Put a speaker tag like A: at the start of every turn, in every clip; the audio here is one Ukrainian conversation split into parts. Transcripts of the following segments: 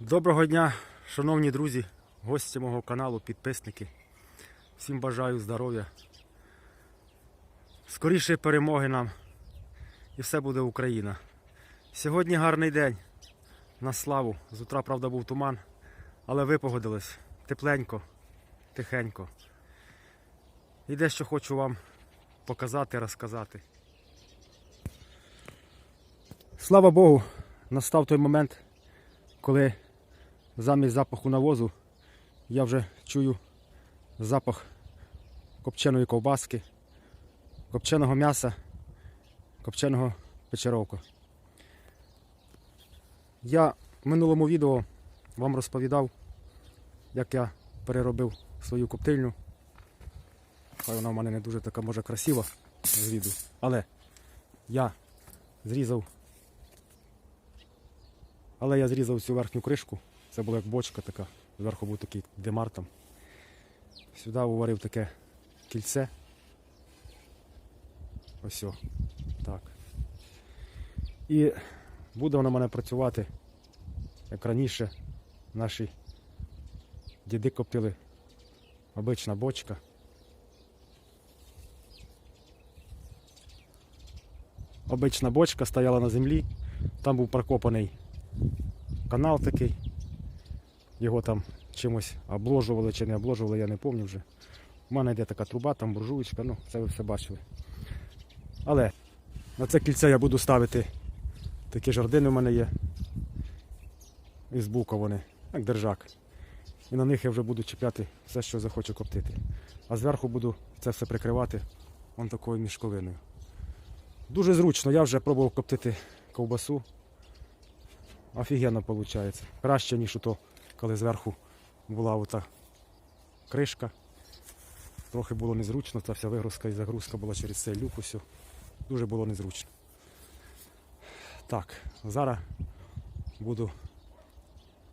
A: Доброго дня, шановні друзі, гості мого каналу, підписники. Всім бажаю здоров'я. Скоріше перемоги нам і все буде Україна. Сьогодні гарний день. На славу. З утра, правда, був туман, але випогодилось. Тепленько, тихенько. І дещо хочу вам показати, розказати. Слава Богу, настав той момент, коли замість запаху навозу я вже чую запах копченої ковбаски, копченого м'яса, копченого печеровка. Я в минулому відео вам розповідав, як я переробив свою коптильню. Хай вона в мене не дуже така може красива з віду, але я зрізав але я зрізав цю верхню кришку. Це була як бочка така. Зверху був такий демар там. Сюди уварив таке кільце. Ось. Так. І буде воно в мене працювати, як раніше наші діди коптили. Обична бочка. Обична бочка стояла на землі, там був прокопаний канал такий. Його там чимось обложували чи не обложували, я не пам'ятаю вже. У мене йде така труба, там буржуєчка, ну це ви все бачили. Але на це кільце я буду ставити такі жардини у мене є. Із бука вони, як держак. І на них я вже буду чіпляти все, що захочу коптити. А зверху буду це все прикривати вон такою мішковиною. Дуже зручно, я вже пробував коптити ковбасу. Офігенно виходить. Краще, ніж то, коли зверху була ота кришка. Трохи було незручно, ця вся вигрузка і загрузка була через цей люк. Усе. Дуже було незручно. Так, зараз буду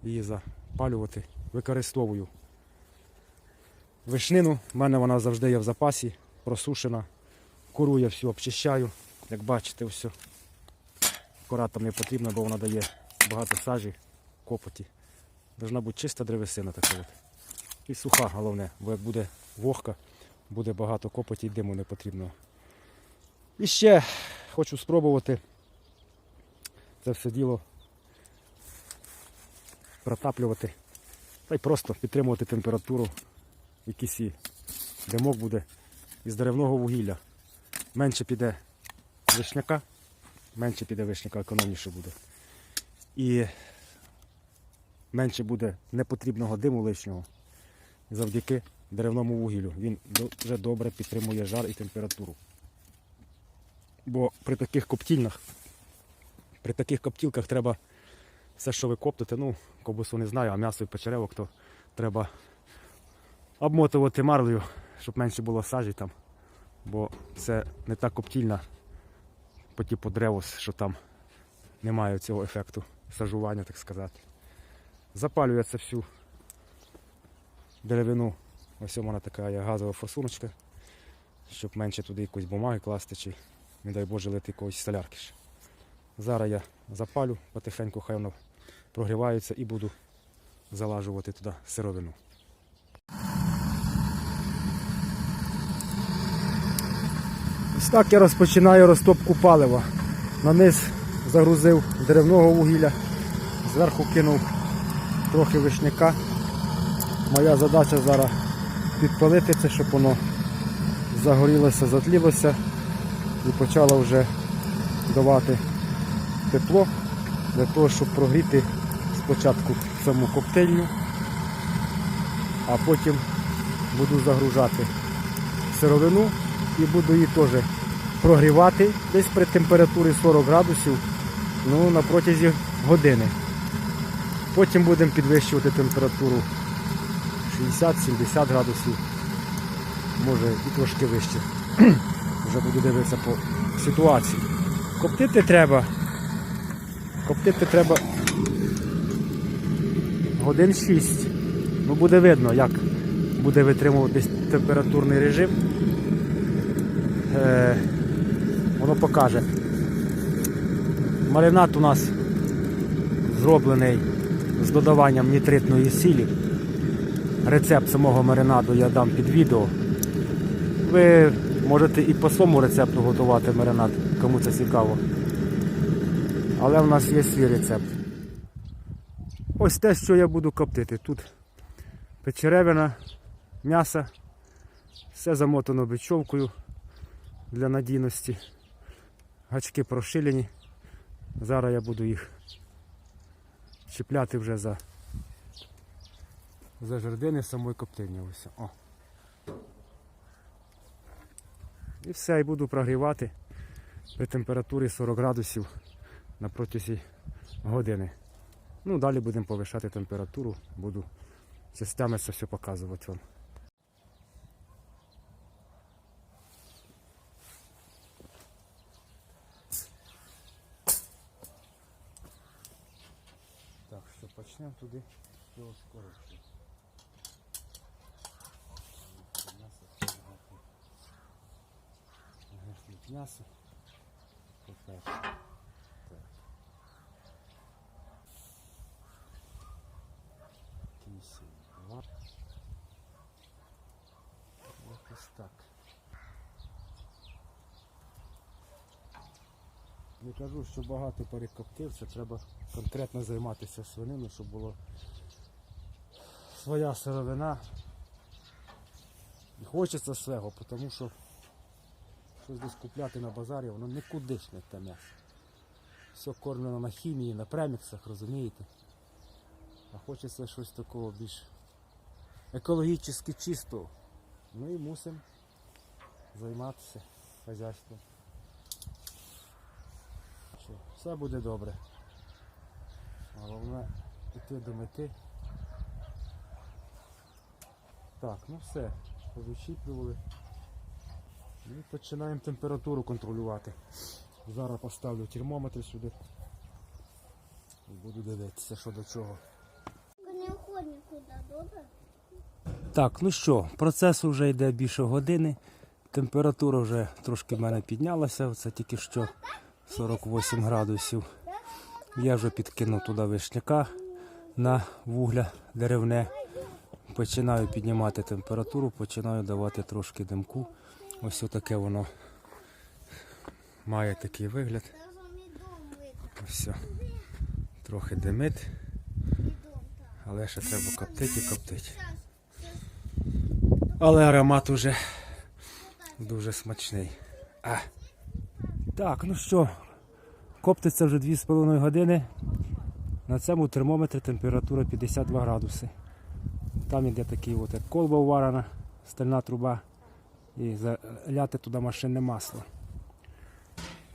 A: її запалювати. Використовую вишнину. У мене вона завжди є в запасі, просушена. Куру я всю обчищаю, як бачите, все. Кора там не потрібна, бо вона дає багато сажі, копоті. Должна бути чиста древесина така от. І суха, головне, бо як буде вогка, буде багато копоті і диму не потрібно. І ще хочу спробувати це все діло протаплювати. Та й просто підтримувати температуру, і димок буде із деревного вугілля. Менше піде вишняка, менше піде вишняка, економніше буде. І менше буде непотрібного диму лишнього завдяки деревному вугіллю. Він дуже добре підтримує жар і температуру. Бо при таких коптільнах, при таких коптілках треба все, що ви коптите, ну, ковбасу не знаю, а м'ясо і печеревок, то треба обмотувати марлею, щоб менше було сажі там. Бо це не та коптільна по типу древос, що там немає цього ефекту сажування, так сказати. Запалює це всю деревину. Ось у мене така є газова форсуночка, щоб менше туди якоїсь бумаги класти чи, не дай Боже, лити якоїсь солярки. ще. Зараз я запалю потихеньку, хай воно прогрівається і буду залажувати туди сировину. Ось так я розпочинаю розтопку палива. На низ загрузив деревного вугілля, зверху кинув трохи вишняка. Моя задача зараз підпалити це, щоб воно загорілося, затлілося і почало вже давати тепло для того, щоб прогріти спочатку саму коктейльню, а потім буду загружати сировину і буду її теж прогрівати десь при температурі 40 градусів ну, на протязі години. Потім будемо підвищувати температуру 60-70 градусів, може і трошки вище. Вже буду дивитися по ситуації. Коптити треба. Коптити треба годин 6. Ну буде видно, як буде витримуватись температурний режим. Е, воно покаже. Маринад у нас зроблений з додаванням нітритної сілі. Рецепт самого маринаду я дам під відео. Ви можете і по своєму рецепту готувати маринад, кому це цікаво. Але в нас є свій рецепт. Ось те, що я буду коптити. Тут печеревина, м'ясо, все замотано бечовкою для надійності. Гачки прошилені. Зараз я буду їх чіпляти вже за, за жердини самої коптильні. Ось. О. І все, і буду прогрівати при температурі 40 градусів на протязі години. Ну, далі будемо повишати температуру, буду частями це все показувати вам. Так, що почнемо туди його скорочити. М'ясо. Гашнуть м'ясо. Так. Кисень. Якось так. Не кажу, що багато перекоптив, це треба конкретно займатися свининою, щоб було своя сировина. І хочеться свого, тому що щось десь купляти на базарі, воно нікудишне те м'ясо. Все кормлено на хімії, на преміксах, розумієте? А хочеться щось такого більш екологічно чистого. Ну і мусимо займатися хазяйством. Все буде добре. Головне йти до мети. Так, ну все, повичіплювали. І починаємо температуру контролювати. Зараз поставлю термометр сюди. І буду дивитися, що до чого.
B: Не нікуди, добре?
A: Так, ну що, процес вже йде більше години. Температура вже трошки в мене піднялася, це тільки що 48 градусів. Я вже підкинув туди вишняка на вугля деревне. Починаю піднімати температуру, починаю давати трошки димку. Ось отаке воно має такий вигляд. Ось. Трохи димить, але ще треба коптити і коптити. Але аромат уже дуже смачний. А. Так, ну що, коптиться вже 2,5 години. На цьому термометрі температура 52 градуси. Там іде такий от як колба уварена, стальна труба. І заляти туди машинне масло.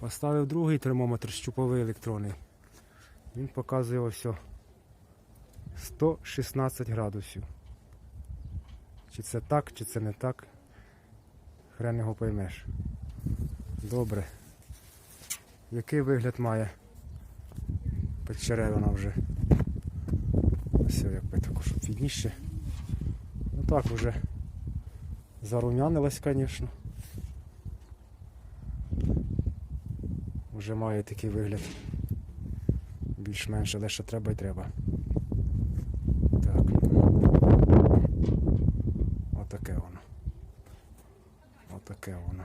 A: Поставив другий термометр щуповий електронний. Він показує ось 116 градусів. Чи це так, чи це не так. Хрен його поймеш. Добре. Який вигляд має печеревина вже? Ось якби також відніше. Так вже зарум'янилась, звісно. Вже має такий вигляд. Більш-менш, але ще треба і треба. Так. Отаке воно. Отаке воно.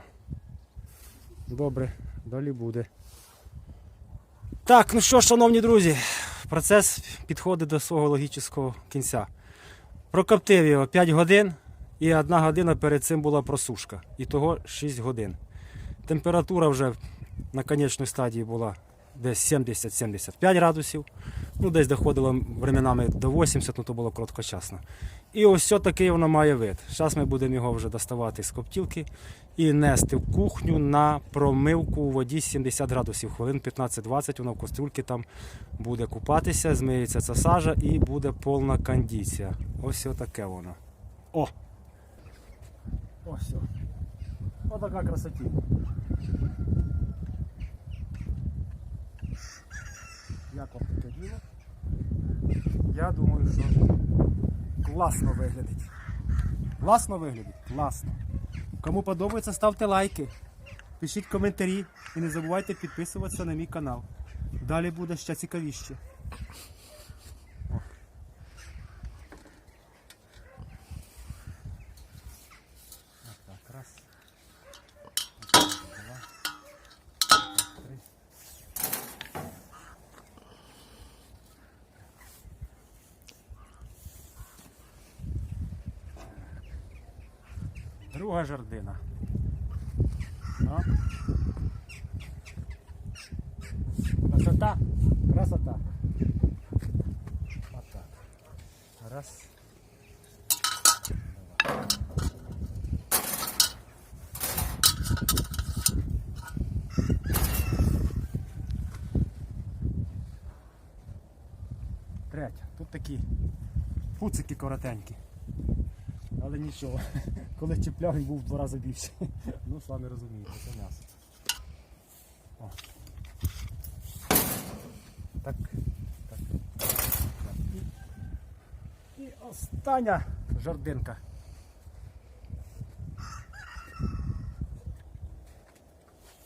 A: Добре, далі буде. Так, ну що, шановні друзі, процес підходить до свого логічного кінця. Прокоптив його 5 годин і одна година перед цим була просушка. І того 6 годин. Температура вже на конечній стадії була десь 70-75 градусів. Ну, десь доходило временами до 80, ну то було короткочасно. І ось такий воно має вид. Зараз ми будемо його вже доставати з коптілки і нести в кухню на промивку у воді 70 градусів, хвилин 15-20, воно в кастрюльці там буде купатися, змиється ця сажа і буде повна кондиція. Ось таке воно. О! Ось. Ось така красоті. Як вам таке діло? Я думаю, що класно виглядить. Класно виглядить? Класно. Кому подобається, ставте лайки, пишіть коментарі і не забувайте підписуватися на мій канал. Далі буде ще цікавіше. Друга жердина. Ну. Красота. Красота. Вот так. Раз. Два. Тут такі пуцики коротенькі. Але нічого. Коли чіпляв, він був в два рази більше. Ну, самі розумієте, це м'ясо. О. Так. Так. І, і остання жардинка.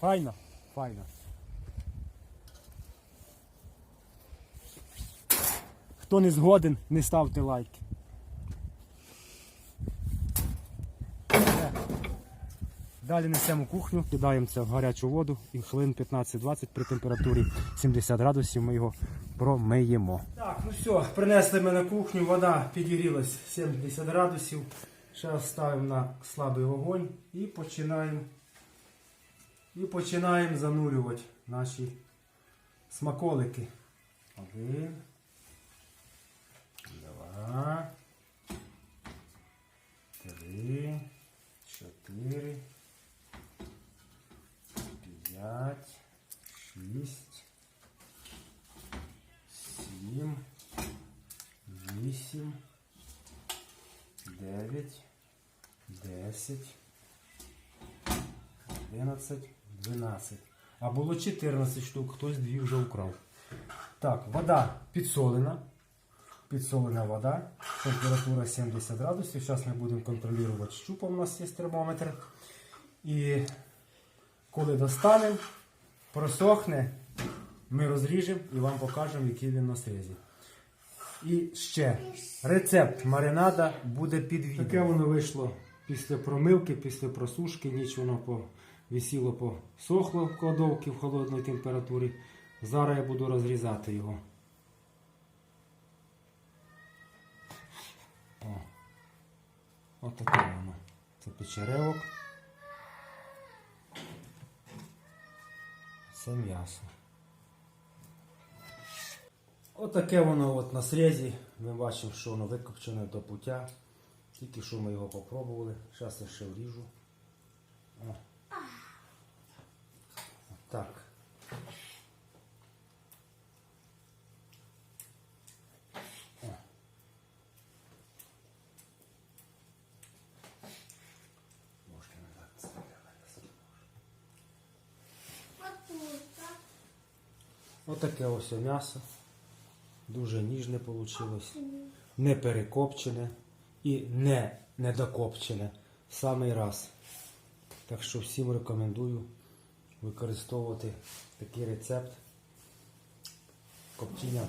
A: Файно, файно. Хто не згоден, не ставте лайки. Все. Далі несемо кухню, кидаємо це в гарячу воду і хвилин 15-20 при температурі 70 градусів ми його промиємо. Так, ну все, принесли ми на кухню, вода підігрілась 70 градусів. Зараз ставимо на слабий вогонь і починаємо і починаємо занурювати наші смаколики. Один. Два. Три. Чотири. П'ять. Шість. Сім. Вісім. Дев'ять. Десять. 11, 12. А було 14 штук, хтось дві вже украв. Так, вода підсолена. Підсолена вода. Температура 70 градусів. Зараз ми будемо контролювати щупом. У нас є термометр. І коли достанемо, просохне, ми розріжемо і вам покажемо, який він на срізі. І ще рецепт маринада буде під відео. Таке воно вийшло після промивки, після просушки, ніч воно повисіло, посохло в кладовці в холодній температурі. Зараз я буду розрізати його. О. Отаке воно. Це печеревок. Це м'ясо. Отаке воно от на срезі. Ми бачимо, що воно викопчене до пуття. Тільки що ми його попробували. Зараз я ще вріжу. О. Так. О. Можна не так ставити.
B: Папука.
A: Отаке ось м'ясо. Дуже ніжне вийшло. Не перекопчене і не недокопчене. В Самий раз. Так що всім рекомендую використовувати такий рецепт. Копчення.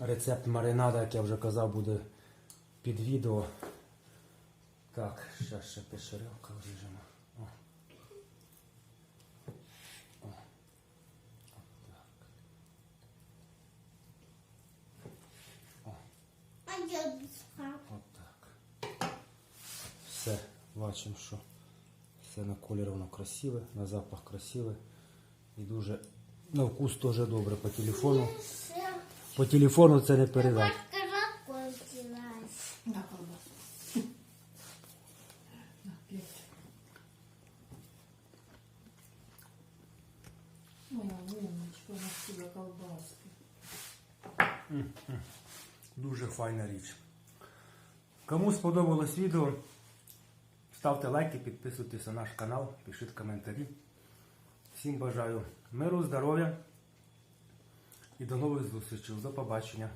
A: Рецепт маринада, як я вже казав, буде під відео. Так, зараз ще печеревка вріжемо. О. О.
B: А я дочка.
A: Отак. Все, бачимо, що все на колір воно красиве, на запах красиве. І дуже на вкус теж добре по телефону. По телефону це не передати.
C: На колбасу. На п'ять. Моя умничка, колбаски.
A: Дуже файна річ. Кому сподобалось відео, ставте лайки, підписуйтесь на наш канал, пишіть коментарі. Всім бажаю миру, здоров'я і до нових зустрічей. До побачення.